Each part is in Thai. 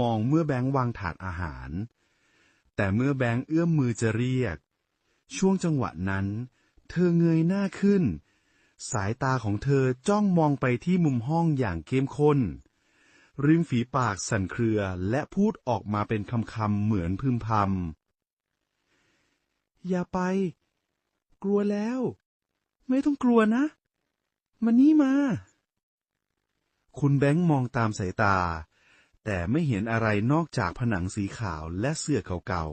มองเมื่อแบงค์วางถาดอาหาร แต่เมื่อแบงค์เอื้อมมือจะเรียก ช่วงจังหวะนั้น เธอเงยหน้าขึ้น สายตาของเธอจ้องมองไปที่มุมห้องอย่างเข้มข้น ริมฝีปากสั่นเครือและพูดออกมาเป็นคำคำๆเหมือนพึมพำอย่าไป กลัวแล้ว ไม่ต้องกลัวนะมานี่มา คุณแบงค์มองตามสายตา แต่ไม่เห็นอะไรนอกจากผนังสีขาวและเสื้อเก่า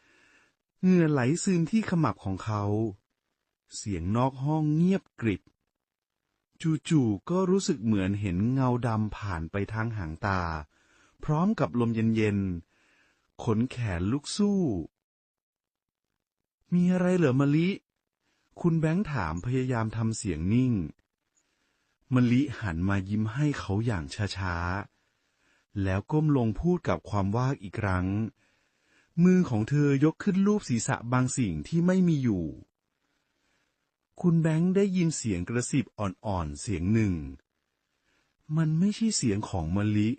ๆ เหงื่อไหลซึมที่ขมับของเขา เสียงนอกห้องเงียบกริบ จู่ๆ ก็รู้สึกเหมือนเห็นเงาดำผ่านไปทางหางตา พร้อมกับลมเย็นๆ ขนแขนลุกสู้ มีอะไรเหรอมะลิ คุณแบงค์ถามพยายามทำเสียงนิ่งมะลิหันมายิ้มให้เขาอย่างช้าๆ แล้วก้มลงพูดกับความว่างอีกครั้ง มือของเธอยกขึ้นรูปศีรษะบางสิ่งที่ไม่มีอยู่ คุณแบงค์ได้ยินเสียงกระซิบอ่อนๆเสียงหนึ่ง มันไม่ใช่เสียงของมะลิ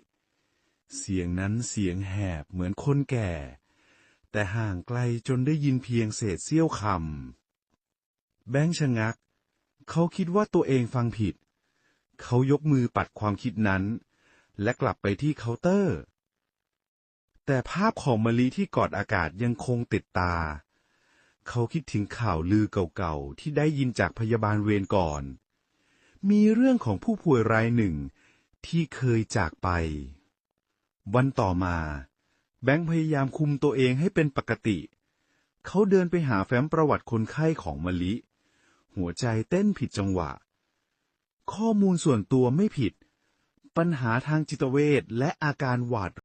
เสียงนั้นเสียงแหบเหมือนคนแก่ แต่ห่างไกลจนได้ยินเพียงเศษเสี้ยวคำแบงค์ชะงัก เขาคิดว่าตัวเองฟังผิด เขายกมือปัดความคิดนั้น และกลับไปที่เคาน์เตอร์ แต่ภาพของมะลิที่กอดอากาศยังคงติดตา เขาคิดถึงข่าวลือเก่าๆ ที่ได้ยินจากพยาบาลเวรก่อน มีเรื่องของผู้ป่วยรายหนึ่งที่เคยจากไป วันต่อมา แบงค์พยายามคุมตัวเองให้เป็นปกติ เขาเดินไปหาแฟ้มประวัติคนไข้ของมะลิ หัวใจเต้นผิดจังหวะ ข้อมูลส่วนตัวไม่ผิด ปัญหาทางจิตเวชและอาการหวาด